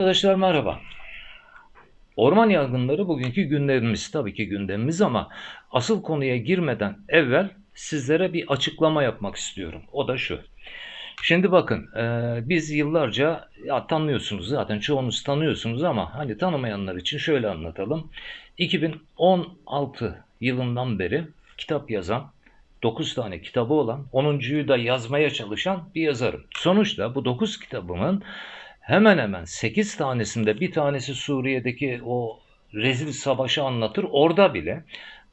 Arkadaşlar merhaba. Orman yangınları bugünkü gündemimiz tabii ki gündemimiz ama asıl konuya girmeden evvel sizlere bir açıklama yapmak istiyorum. O da şu. Şimdi bakın e, biz yıllarca ya tanıyorsunuz zaten çoğunuz tanıyorsunuz ama hani tanımayanlar için şöyle anlatalım. 2016 yılından beri kitap yazan 9 tane kitabı olan 10.yu da yazmaya çalışan bir yazarım. Sonuçta bu 9 kitabımın hemen hemen 8 tanesinde bir tanesi Suriye'deki o rezil savaşı anlatır. Orada bile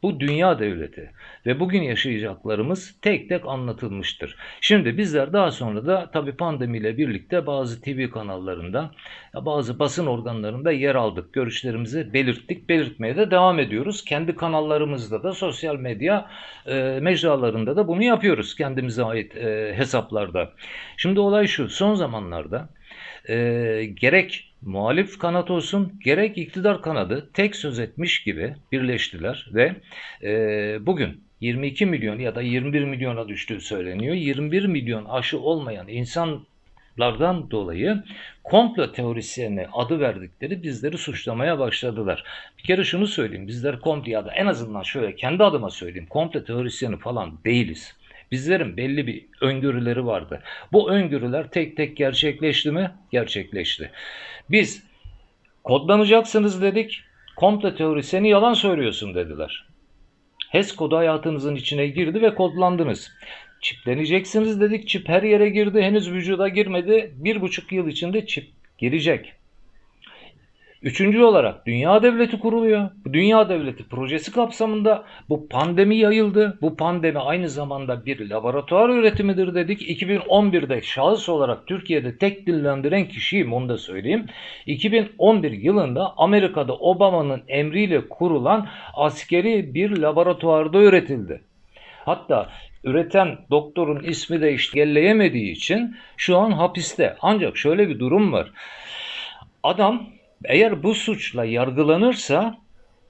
bu dünya devleti ve bugün yaşayacaklarımız tek tek anlatılmıştır. Şimdi bizler daha sonra da tabi pandemiyle birlikte bazı TV kanallarında, bazı basın organlarında yer aldık. Görüşlerimizi belirttik, belirtmeye de devam ediyoruz. Kendi kanallarımızda da sosyal medya e, mecralarında da bunu yapıyoruz kendimize ait e, hesaplarda. Şimdi olay şu, son zamanlarda e, gerek muhalif kanat olsun gerek iktidar kanadı tek söz etmiş gibi birleştiler ve e, bugün 22 milyon ya da 21 milyona düştüğü söyleniyor. 21 milyon aşı olmayan insanlardan dolayı komplo teorisyeni adı verdikleri bizleri suçlamaya başladılar. Bir kere şunu söyleyeyim bizler komplo ya da en azından şöyle kendi adıma söyleyeyim komplo teorisyeni falan değiliz. Bizlerin belli bir öngörüleri vardı. Bu öngörüler tek tek gerçekleşti mi? Gerçekleşti. Biz kodlanacaksınız dedik. Komplo teorisyeni yalan söylüyorsun dediler. HES kodu hayatınızın içine girdi ve kodlandınız. Çipleneceksiniz dedik. Çip her yere girdi. Henüz vücuda girmedi. Bir buçuk yıl içinde çip girecek. Üçüncü olarak dünya devleti kuruluyor. Bu dünya devleti projesi kapsamında bu pandemi yayıldı. Bu pandemi aynı zamanda bir laboratuvar üretimidir dedik. 2011'de şahıs olarak Türkiye'de tek dillendiren kişiyim onu da söyleyeyim. 2011 yılında Amerika'da Obama'nın emriyle kurulan askeri bir laboratuvarda üretildi. Hatta üreten doktorun ismi de işte için şu an hapiste. Ancak şöyle bir durum var. Adam eğer bu suçla yargılanırsa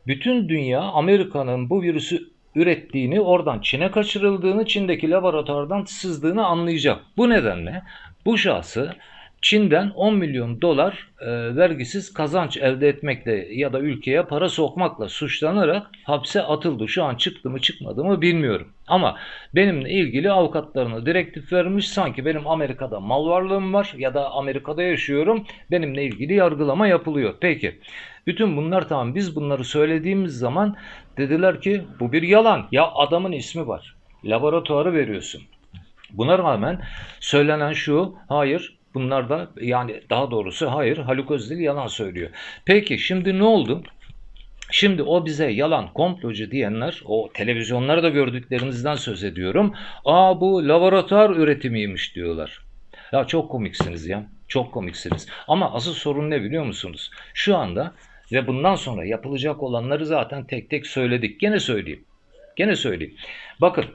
bütün dünya Amerika'nın bu virüsü ürettiğini, oradan Çin'e kaçırıldığını, Çin'deki laboratuvardan sızdığını anlayacak. Bu nedenle bu şahsı Çin'den 10 milyon dolar e, vergisiz kazanç elde etmekle ya da ülkeye para sokmakla suçlanarak hapse atıldı. Şu an çıktı mı çıkmadı mı bilmiyorum. Ama benimle ilgili avukatlarına direktif vermiş sanki benim Amerika'da mal varlığım var ya da Amerika'da yaşıyorum. Benimle ilgili yargılama yapılıyor. Peki bütün bunlar tamam biz bunları söylediğimiz zaman dediler ki bu bir yalan. Ya adamın ismi var. Laboratuvarı veriyorsun. Buna rağmen söylenen şu, hayır Bunlar da yani daha doğrusu hayır Haluk Özdil yalan söylüyor. Peki şimdi ne oldu? Şimdi o bize yalan komplocu diyenler o televizyonlarda gördüklerinizden söz ediyorum. Aa bu laboratuvar üretimiymiş diyorlar. Ya çok komiksiniz ya. Çok komiksiniz. Ama asıl sorun ne biliyor musunuz? Şu anda ve bundan sonra yapılacak olanları zaten tek tek söyledik. Gene söyleyeyim. Gene söyleyeyim. Bakın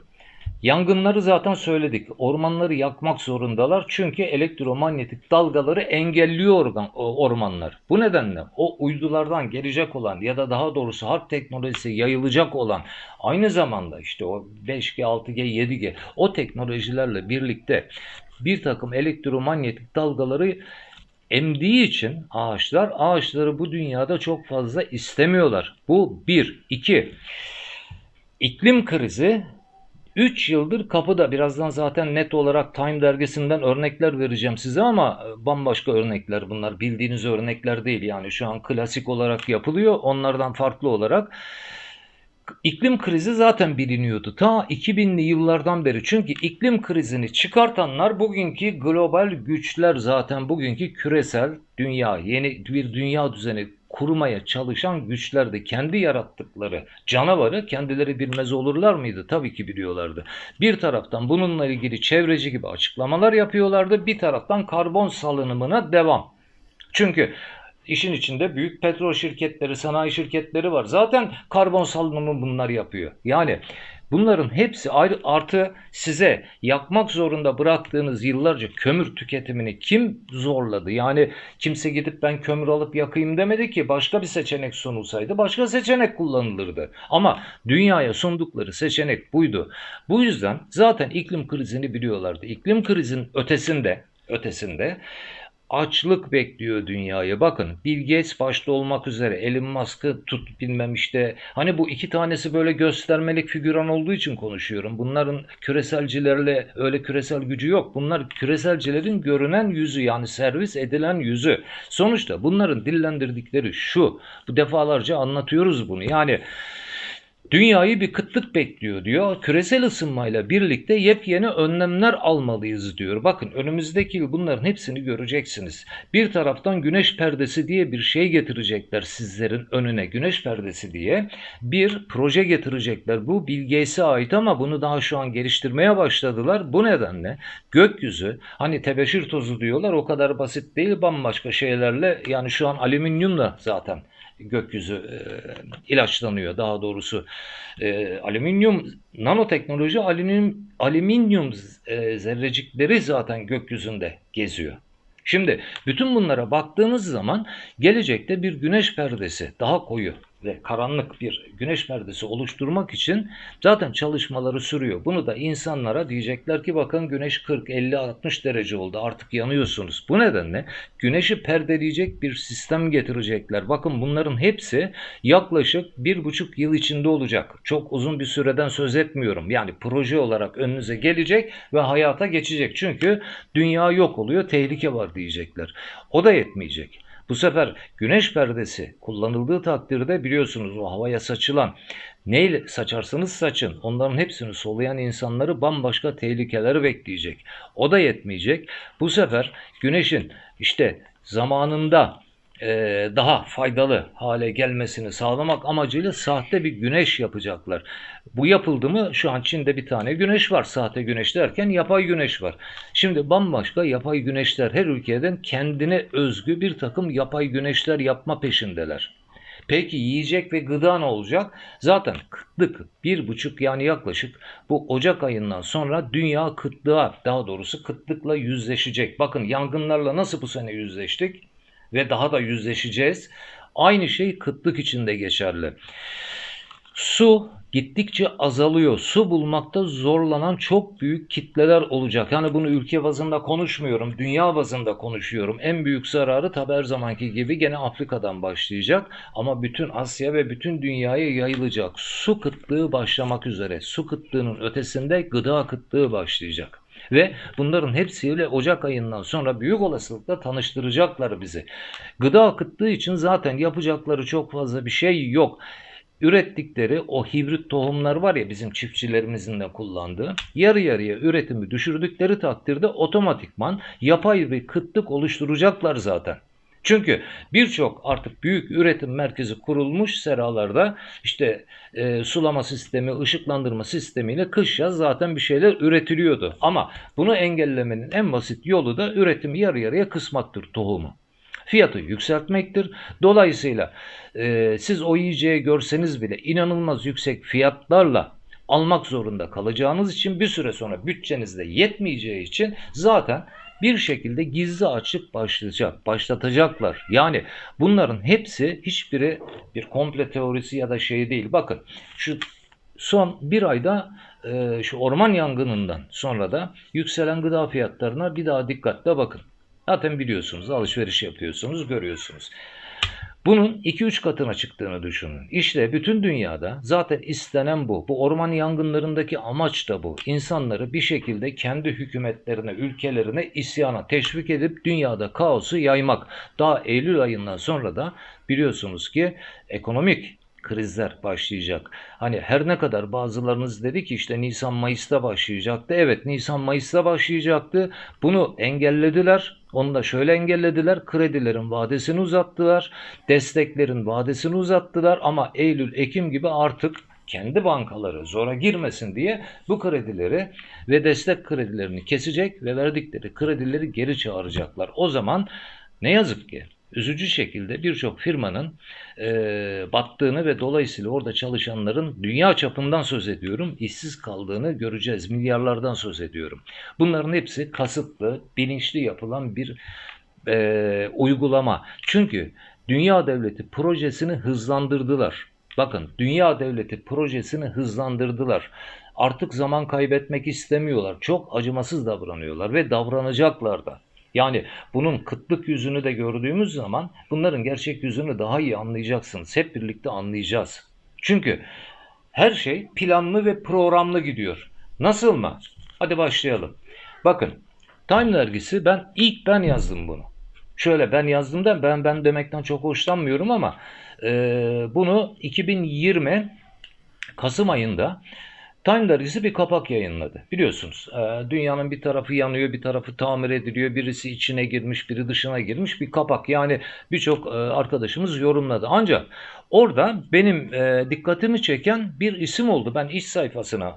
Yangınları zaten söyledik. Ormanları yakmak zorundalar çünkü elektromanyetik dalgaları engelliyor ormanlar. Bu nedenle o uydulardan gelecek olan ya da daha doğrusu harp teknolojisi yayılacak olan aynı zamanda işte o 5G, 6G, 7G o teknolojilerle birlikte bir takım elektromanyetik dalgaları emdiği için ağaçlar ağaçları bu dünyada çok fazla istemiyorlar. Bu bir. iki iklim krizi 3 yıldır kapıda. Birazdan zaten net olarak Time dergisinden örnekler vereceğim size ama e, bambaşka örnekler bunlar. Bildiğiniz örnekler değil yani şu an klasik olarak yapılıyor. Onlardan farklı olarak. İklim krizi zaten biliniyordu ta 2000'li yıllardan beri. Çünkü iklim krizini çıkartanlar bugünkü global güçler zaten bugünkü küresel dünya, yeni bir dünya düzeni kurmaya çalışan güçler de kendi yarattıkları canavarı kendileri bilmez olurlar mıydı? Tabii ki biliyorlardı. Bir taraftan bununla ilgili çevreci gibi açıklamalar yapıyorlardı. Bir taraftan karbon salınımına devam. Çünkü işin içinde büyük petrol şirketleri, sanayi şirketleri var. Zaten karbon salınımı bunlar yapıyor. Yani Bunların hepsi ayrı artı size yakmak zorunda bıraktığınız yıllarca kömür tüketimini kim zorladı? Yani kimse gidip ben kömür alıp yakayım demedi ki başka bir seçenek sunulsaydı başka seçenek kullanılırdı. Ama dünyaya sundukları seçenek buydu. Bu yüzden zaten iklim krizini biliyorlardı. İklim krizinin ötesinde ötesinde açlık bekliyor dünyayı. Bakın Bill Gates başta olmak üzere Elon Musk'ı tut bilmem işte. Hani bu iki tanesi böyle göstermelik figüran olduğu için konuşuyorum. Bunların küreselcilerle öyle küresel gücü yok. Bunlar küreselcilerin görünen yüzü yani servis edilen yüzü. Sonuçta bunların dillendirdikleri şu. Bu defalarca anlatıyoruz bunu. Yani Dünyayı bir kıtlık bekliyor diyor. Küresel ısınmayla birlikte yepyeni önlemler almalıyız diyor. Bakın önümüzdeki yıl bunların hepsini göreceksiniz. Bir taraftan güneş perdesi diye bir şey getirecekler sizlerin önüne. Güneş perdesi diye bir proje getirecekler. Bu Bill Gates'e ait ama bunu daha şu an geliştirmeye başladılar. Bu nedenle gökyüzü hani tebeşir tozu diyorlar o kadar basit değil bambaşka şeylerle yani şu an alüminyumla zaten gökyüzü e, ilaçlanıyor daha doğrusu. E, alüminyum nanoteknoloji alüminyum alüminyum e, zerrecikleri zaten gökyüzünde geziyor. Şimdi bütün bunlara baktığınız zaman gelecekte bir güneş perdesi daha koyu ve karanlık bir güneş perdesi oluşturmak için zaten çalışmaları sürüyor. Bunu da insanlara diyecekler ki bakın güneş 40, 50, 60 derece oldu artık yanıyorsunuz. Bu nedenle güneşi perdeleyecek bir sistem getirecekler. Bakın bunların hepsi yaklaşık bir buçuk yıl içinde olacak. Çok uzun bir süreden söz etmiyorum. Yani proje olarak önünüze gelecek ve hayata geçecek. Çünkü dünya yok oluyor, tehlike var diyecekler. O da yetmeyecek. Bu sefer güneş perdesi kullanıldığı takdirde biliyorsunuz o havaya saçılan neyle saçarsanız saçın onların hepsini soluyan insanları bambaşka tehlikeleri bekleyecek. O da yetmeyecek. Bu sefer güneşin işte zamanında e, daha faydalı hale gelmesini sağlamak amacıyla sahte bir güneş yapacaklar. Bu yapıldı mı şu an Çin'de bir tane güneş var. Sahte güneş derken yapay güneş var. Şimdi bambaşka yapay güneşler her ülkeden kendine özgü bir takım yapay güneşler yapma peşindeler. Peki yiyecek ve gıda ne olacak? Zaten kıtlık bir buçuk yani yaklaşık bu Ocak ayından sonra dünya kıtlığa daha doğrusu kıtlıkla yüzleşecek. Bakın yangınlarla nasıl bu sene yüzleştik? ve daha da yüzleşeceğiz. Aynı şey kıtlık içinde geçerli. Su gittikçe azalıyor. Su bulmakta zorlanan çok büyük kitleler olacak. Yani bunu ülke bazında konuşmuyorum, dünya bazında konuşuyorum. En büyük zararı tabi her zamanki gibi gene Afrika'dan başlayacak. Ama bütün Asya ve bütün dünyaya yayılacak. Su kıtlığı başlamak üzere. Su kıtlığının ötesinde gıda kıtlığı başlayacak. Ve bunların hepsiyle Ocak ayından sonra büyük olasılıkla tanıştıracaklar bizi. Gıda akıttığı için zaten yapacakları çok fazla bir şey yok ürettikleri o hibrit tohumlar var ya bizim çiftçilerimizin de kullandığı yarı yarıya üretimi düşürdükleri takdirde otomatikman yapay bir kıtlık oluşturacaklar zaten. Çünkü birçok artık büyük üretim merkezi kurulmuş seralarda işte e, sulama sistemi, ışıklandırma sistemiyle kış yaz zaten bir şeyler üretiliyordu. Ama bunu engellemenin en basit yolu da üretimi yarı yarıya kısmaktır tohumu fiyatı yükseltmektir. Dolayısıyla e, siz o yiyeceği görseniz bile inanılmaz yüksek fiyatlarla almak zorunda kalacağınız için bir süre sonra bütçenizde yetmeyeceği için zaten bir şekilde gizli açık başlayacak, başlatacaklar. Yani bunların hepsi hiçbiri bir komple teorisi ya da şey değil. Bakın şu son bir ayda e, şu orman yangınından sonra da yükselen gıda fiyatlarına bir daha dikkatle bakın. Zaten biliyorsunuz alışveriş yapıyorsunuz, görüyorsunuz. Bunun 2-3 katına çıktığını düşünün. İşte bütün dünyada zaten istenen bu. Bu orman yangınlarındaki amaç da bu. İnsanları bir şekilde kendi hükümetlerine, ülkelerine isyana teşvik edip dünyada kaosu yaymak. Daha Eylül ayından sonra da biliyorsunuz ki ekonomik krizler başlayacak. Hani her ne kadar bazılarınız dedi ki işte Nisan Mayıs'ta başlayacaktı. Evet Nisan Mayıs'ta başlayacaktı. Bunu engellediler. Onu da şöyle engellediler. Kredilerin vadesini uzattılar. Desteklerin vadesini uzattılar ama Eylül Ekim gibi artık kendi bankaları zora girmesin diye bu kredileri ve destek kredilerini kesecek ve verdikleri kredileri geri çağıracaklar. O zaman ne yazık ki üzücü şekilde birçok firmanın e, battığını ve dolayısıyla orada çalışanların dünya çapından söz ediyorum işsiz kaldığını göreceğiz. Milyarlardan söz ediyorum. Bunların hepsi kasıtlı, bilinçli yapılan bir e, uygulama. Çünkü dünya devleti projesini hızlandırdılar. Bakın dünya devleti projesini hızlandırdılar. Artık zaman kaybetmek istemiyorlar. Çok acımasız davranıyorlar ve davranacaklar da. Yani bunun kıtlık yüzünü de gördüğümüz zaman bunların gerçek yüzünü daha iyi anlayacaksınız. Hep birlikte anlayacağız. Çünkü her şey planlı ve programlı gidiyor. Nasıl mı? Hadi başlayalım. Bakın Time dergisi ben ilk ben yazdım bunu. Şöyle ben yazdım da ben ben demekten çok hoşlanmıyorum ama e, bunu 2020 Kasım ayında Time dergisi bir kapak yayınladı. Biliyorsunuz e, dünyanın bir tarafı yanıyor, bir tarafı tamir ediliyor, birisi içine girmiş, biri dışına girmiş bir kapak. Yani birçok e, arkadaşımız yorumladı. Ancak orada benim e, dikkatimi çeken bir isim oldu. Ben iç sayfasına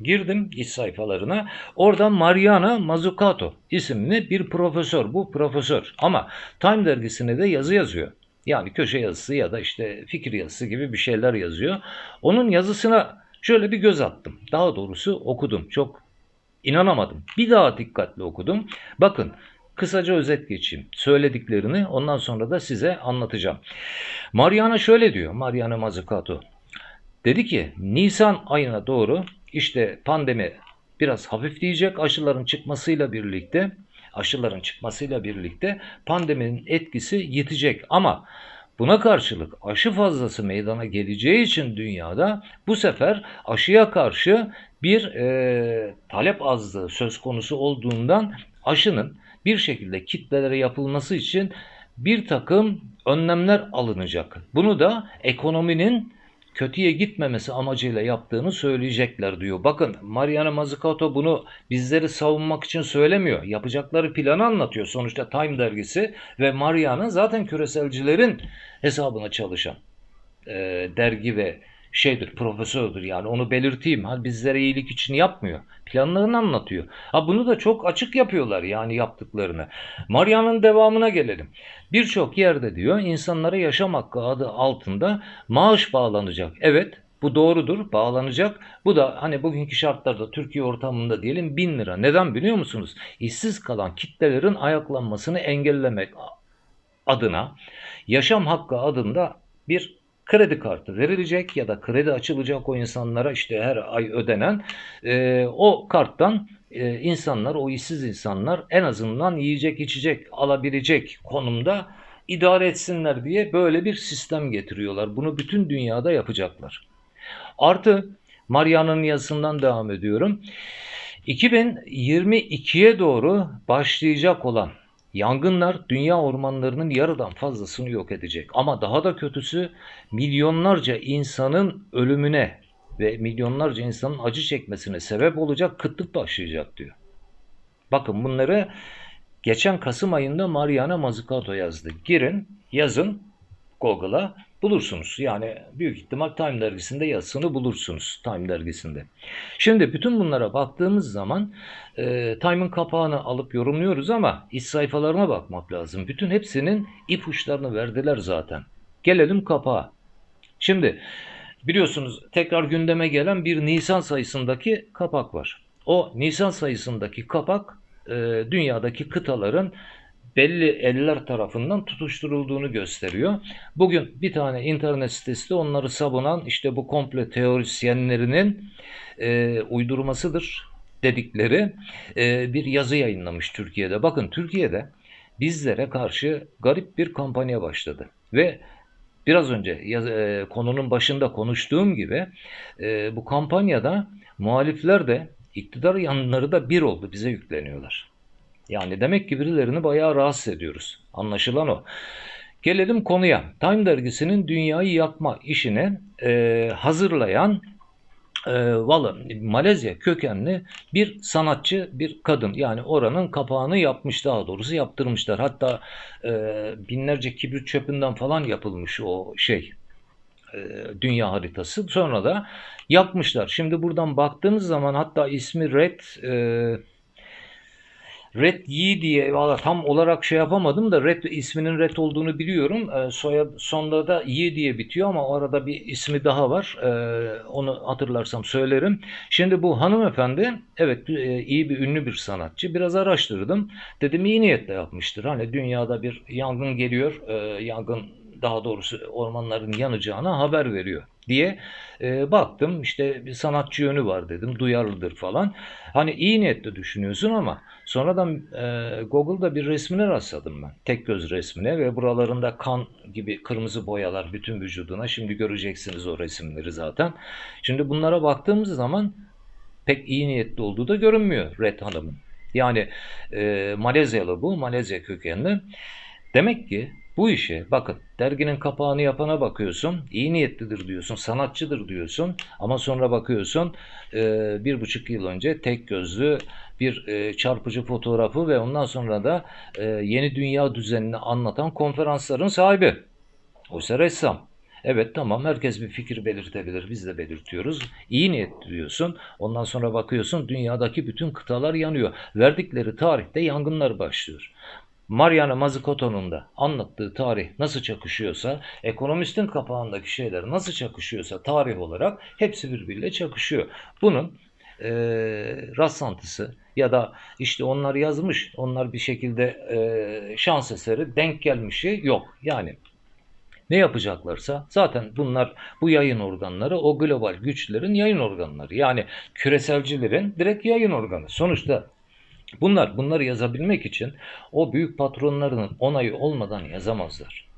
girdim iç sayfalarına. Orada Mariana Mazzucato isimli bir profesör. Bu profesör ama Time dergisine de yazı yazıyor. Yani köşe yazısı ya da işte fikir yazısı gibi bir şeyler yazıyor. Onun yazısına şöyle bir göz attım. Daha doğrusu okudum. Çok inanamadım. Bir daha dikkatli okudum. Bakın kısaca özet geçeyim. Söylediklerini ondan sonra da size anlatacağım. Mariana şöyle diyor. Mariana Mazzucato. Dedi ki Nisan ayına doğru işte pandemi biraz hafifleyecek aşıların çıkmasıyla birlikte aşıların çıkmasıyla birlikte pandeminin etkisi yitecek ama Buna karşılık aşı fazlası meydana geleceği için dünyada bu sefer aşıya karşı bir e, talep azlığı söz konusu olduğundan aşının bir şekilde kitlelere yapılması için bir takım önlemler alınacak. Bunu da ekonominin kötüye gitmemesi amacıyla yaptığını söyleyecekler diyor. Bakın Mariana Mazzucato bunu bizleri savunmak için söylemiyor. Yapacakları planı anlatıyor. Sonuçta Time dergisi ve Mariana zaten küreselcilerin hesabına çalışan e, dergi ve şeydir, profesördür yani onu belirteyim. Ha, bizlere iyilik için yapmıyor. Planlarını anlatıyor. Ha bunu da çok açık yapıyorlar yani yaptıklarını. Maria'nın devamına gelelim. Birçok yerde diyor insanlara yaşam hakkı adı altında maaş bağlanacak. Evet bu doğrudur bağlanacak. Bu da hani bugünkü şartlarda Türkiye ortamında diyelim bin lira. Neden biliyor musunuz? İşsiz kalan kitlelerin ayaklanmasını engellemek adına yaşam hakkı adında bir kredi kartı verilecek ya da kredi açılacak o insanlara işte her ay ödenen e, o karttan e, insanlar o işsiz insanlar en azından yiyecek içecek alabilecek konumda idare etsinler diye böyle bir sistem getiriyorlar. Bunu bütün dünyada yapacaklar. Artı Maria'nın yazısından devam ediyorum. 2022'ye doğru başlayacak olan Yangınlar dünya ormanlarının yarıdan fazlasını yok edecek. Ama daha da kötüsü milyonlarca insanın ölümüne ve milyonlarca insanın acı çekmesine sebep olacak kıtlık başlayacak diyor. Bakın bunları geçen Kasım ayında Mariana Mazzucato yazdı. Girin, yazın Google'a bulursunuz. Yani büyük ihtimal Time dergisinde yazısını bulursunuz Time dergisinde. Şimdi bütün bunlara baktığımız zaman e, Time'ın kapağını alıp yorumluyoruz ama iç sayfalarına bakmak lazım. Bütün hepsinin ipuçlarını verdiler zaten. Gelelim kapağa. Şimdi biliyorsunuz tekrar gündeme gelen bir Nisan sayısındaki kapak var. O Nisan sayısındaki kapak e, dünyadaki kıtaların belli eller tarafından tutuşturulduğunu gösteriyor. Bugün bir tane internet sitesi de onları savunan işte bu komple teorisyenlerinin e, uydurmasıdır dedikleri e, bir yazı yayınlamış Türkiye'de. Bakın Türkiye'de bizlere karşı garip bir kampanya başladı ve biraz önce e, konunun başında konuştuğum gibi e, bu kampanyada muhalifler de iktidar yanları da bir oldu bize yükleniyorlar. Yani demek ki birilerini bayağı rahatsız ediyoruz. Anlaşılan o. Gelelim konuya. Time dergisinin dünyayı yakma işine e, hazırlayan e, valla Malezya kökenli bir sanatçı, bir kadın. Yani oranın kapağını yapmış daha doğrusu yaptırmışlar. Hatta e, binlerce kibrit çöpünden falan yapılmış o şey e, dünya haritası. Sonra da yapmışlar. Şimdi buradan baktığınız zaman hatta ismi Red e, Red Yi diye valla tam olarak şey yapamadım da Red isminin Red olduğunu biliyorum. E, soyad sonda da Yi diye bitiyor ama orada bir ismi daha var. E, onu hatırlarsam söylerim. Şimdi bu hanımefendi evet e, iyi bir ünlü bir sanatçı. Biraz araştırdım. Dedim iyi niyetle yapmıştır. Hani dünyada bir yangın geliyor. E, yangın daha doğrusu ormanların yanacağına haber veriyor diye e, baktım işte bir sanatçı yönü var dedim duyarlıdır falan. Hani iyi niyetle düşünüyorsun ama sonradan e, Google'da bir resmine rastladım ben. Tek göz resmine ve buralarında kan gibi kırmızı boyalar bütün vücuduna. Şimdi göreceksiniz o resimleri zaten. Şimdi bunlara baktığımız zaman pek iyi niyetli olduğu da görünmüyor Red Hanım'ın. Yani e, Malezyalı bu, Malezya kökenli. Demek ki bu işe bakın derginin kapağını yapana bakıyorsun iyi niyetlidir diyorsun sanatçıdır diyorsun ama sonra bakıyorsun e, bir buçuk yıl önce tek gözlü bir e, çarpıcı fotoğrafı ve ondan sonra da e, yeni dünya düzenini anlatan konferansların sahibi. Oysa ressam. Evet tamam herkes bir fikir belirtebilir. Biz de belirtiyoruz. İyi niyetli diyorsun. Ondan sonra bakıyorsun dünyadaki bütün kıtalar yanıyor. Verdikleri tarihte yangınlar başlıyor. Mariana Mazzucato'nun da anlattığı tarih nasıl çakışıyorsa, ekonomistin kapağındaki şeyler nasıl çakışıyorsa tarih olarak hepsi birbiriyle çakışıyor. Bunun e, rastlantısı ya da işte onlar yazmış, onlar bir şekilde e, şans eseri denk gelmişi yok. Yani ne yapacaklarsa zaten bunlar bu yayın organları o global güçlerin yayın organları. Yani küreselcilerin direkt yayın organı. Sonuçta bunlar bunları yazabilmek için o büyük patronlarının onayı olmadan yazamazlar.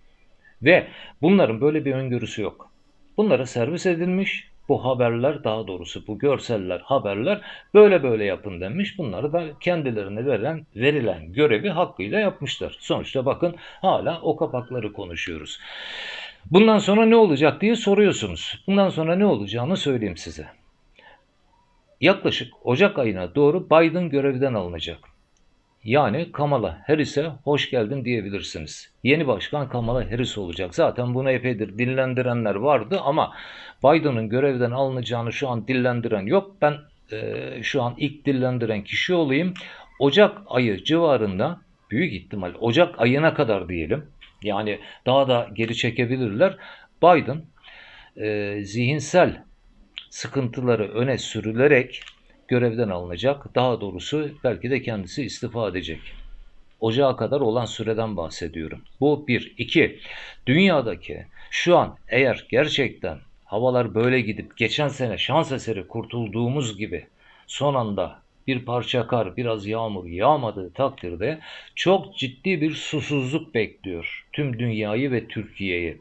Ve bunların böyle bir öngörüsü yok. Bunlara servis edilmiş bu haberler daha doğrusu bu görseller haberler böyle böyle yapın demiş. Bunları da kendilerine verilen, verilen görevi hakkıyla yapmışlar. Sonuçta bakın hala o kapakları konuşuyoruz. Bundan sonra ne olacak diye soruyorsunuz. Bundan sonra ne olacağını söyleyeyim size. Yaklaşık Ocak ayına doğru Biden görevden alınacak. Yani Kamala Harris'e hoş geldin diyebilirsiniz. Yeni başkan Kamala Harris olacak. Zaten bunu epeydir dinlendirenler vardı ama Biden'ın görevden alınacağını şu an dillendiren yok. Ben e, şu an ilk dillendiren kişi olayım. Ocak ayı civarında büyük ihtimal Ocak ayına kadar diyelim. Yani daha da geri çekebilirler. Biden e, zihinsel sıkıntıları öne sürülerek görevden alınacak. Daha doğrusu belki de kendisi istifa edecek. Ocağa kadar olan süreden bahsediyorum. Bu bir. iki. Dünyadaki şu an eğer gerçekten havalar böyle gidip geçen sene şans eseri kurtulduğumuz gibi son anda bir parça kar, biraz yağmur yağmadığı takdirde çok ciddi bir susuzluk bekliyor tüm dünyayı ve Türkiye'yi.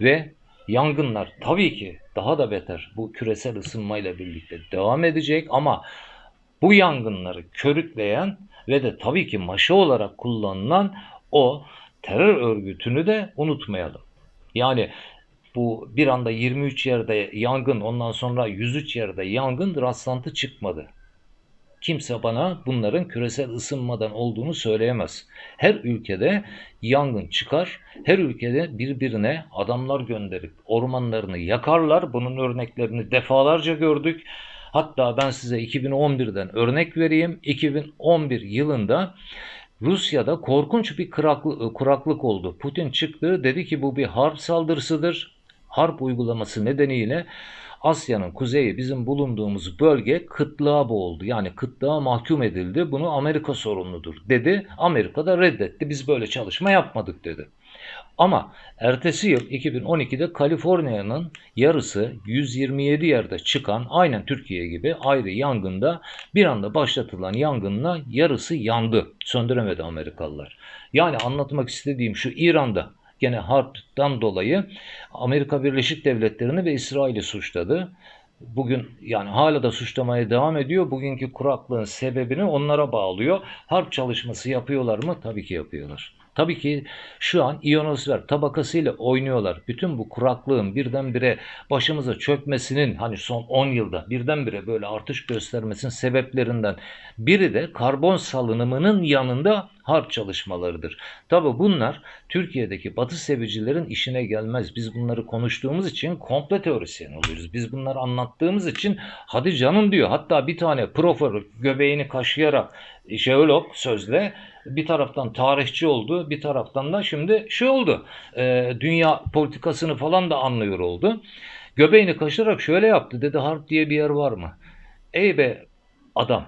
Ve Yangınlar tabii ki daha da beter bu küresel ısınmayla birlikte devam edecek ama bu yangınları körükleyen ve de tabii ki maşa olarak kullanılan o terör örgütünü de unutmayalım. Yani bu bir anda 23 yerde yangın ondan sonra 103 yerde yangın rastlantı çıkmadı. Kimse bana bunların küresel ısınmadan olduğunu söyleyemez. Her ülkede yangın çıkar. Her ülkede birbirine adamlar gönderip ormanlarını yakarlar. Bunun örneklerini defalarca gördük. Hatta ben size 2011'den örnek vereyim. 2011 yılında Rusya'da korkunç bir kuraklık, oldu. Putin çıktı dedi ki bu bir harp saldırısıdır. Harp uygulaması nedeniyle Asya'nın kuzeyi bizim bulunduğumuz bölge kıtlığa boğuldu. Yani kıtlığa mahkum edildi. Bunu Amerika sorumludur dedi. Amerika da reddetti. Biz böyle çalışma yapmadık dedi. Ama ertesi yıl 2012'de Kaliforniya'nın yarısı 127 yerde çıkan aynen Türkiye gibi ayrı yangında bir anda başlatılan yangınla yarısı yandı. Söndüremedi Amerikalılar. Yani anlatmak istediğim şu İran'da gene harptan dolayı Amerika Birleşik Devletleri'ni ve İsrail'i suçladı. Bugün yani hala da suçlamaya devam ediyor. Bugünkü kuraklığın sebebini onlara bağlıyor. Harp çalışması yapıyorlar mı? Tabii ki yapıyorlar. Tabii ki şu an ionosfer tabakasıyla oynuyorlar. Bütün bu kuraklığın birdenbire başımıza çökmesinin hani son 10 yılda birdenbire böyle artış göstermesinin sebeplerinden biri de karbon salınımının yanında harp çalışmalarıdır. Tabi bunlar Türkiye'deki batı sevicilerin işine gelmez. Biz bunları konuştuğumuz için komple teorisyen oluyoruz. Biz bunları anlattığımız için hadi canım diyor. Hatta bir tane profesör göbeğini kaşıyarak jeolog sözle bir taraftan tarihçi oldu, bir taraftan da şimdi şey oldu. E, dünya politikasını falan da anlıyor oldu. Göbeğini kaşırarak şöyle yaptı. Dedi harp diye bir yer var mı? Ey be adam.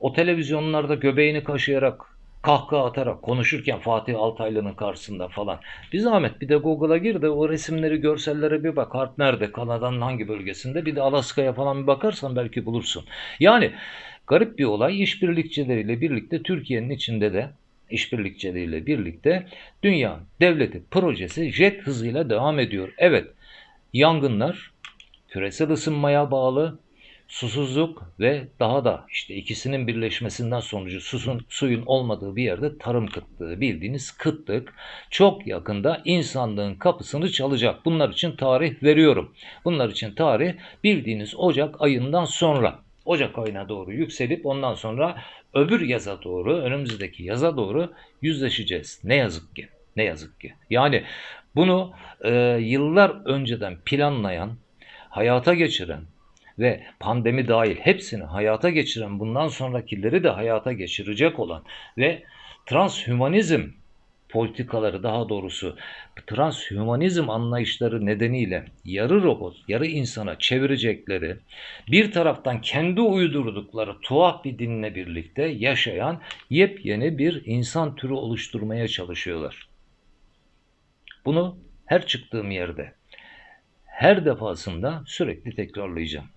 O televizyonlarda göbeğini kaşıyarak kahkaha atarak konuşurken Fatih Altaylı'nın karşısında falan. Bir zahmet bir de Google'a gir de o resimleri, görsellere bir bak. Harp nerede? Kanada'nın hangi bölgesinde? Bir de Alaska'ya falan bir bakarsan belki bulursun. Yani garip bir olay işbirlikçileriyle birlikte Türkiye'nin içinde de işbirlikçileriyle birlikte dünya devleti projesi jet hızıyla devam ediyor. Evet yangınlar küresel ısınmaya bağlı susuzluk ve daha da işte ikisinin birleşmesinden sonucu susun, suyun olmadığı bir yerde tarım kıtlığı bildiğiniz kıtlık çok yakında insanlığın kapısını çalacak. Bunlar için tarih veriyorum. Bunlar için tarih bildiğiniz Ocak ayından sonra Ocak ayına doğru yükselip ondan sonra öbür yaza doğru önümüzdeki yaza doğru yüzleşeceğiz. Ne yazık ki. Ne yazık ki. Yani bunu e, yıllar önceden planlayan, hayata geçiren ve pandemi dahil hepsini hayata geçiren, bundan sonrakileri de hayata geçirecek olan ve transhümanizm politikaları daha doğrusu transhümanizm anlayışları nedeniyle yarı robot, yarı insana çevirecekleri bir taraftan kendi uydurdukları tuhaf bir dinle birlikte yaşayan yepyeni bir insan türü oluşturmaya çalışıyorlar. Bunu her çıktığım yerde her defasında sürekli tekrarlayacağım.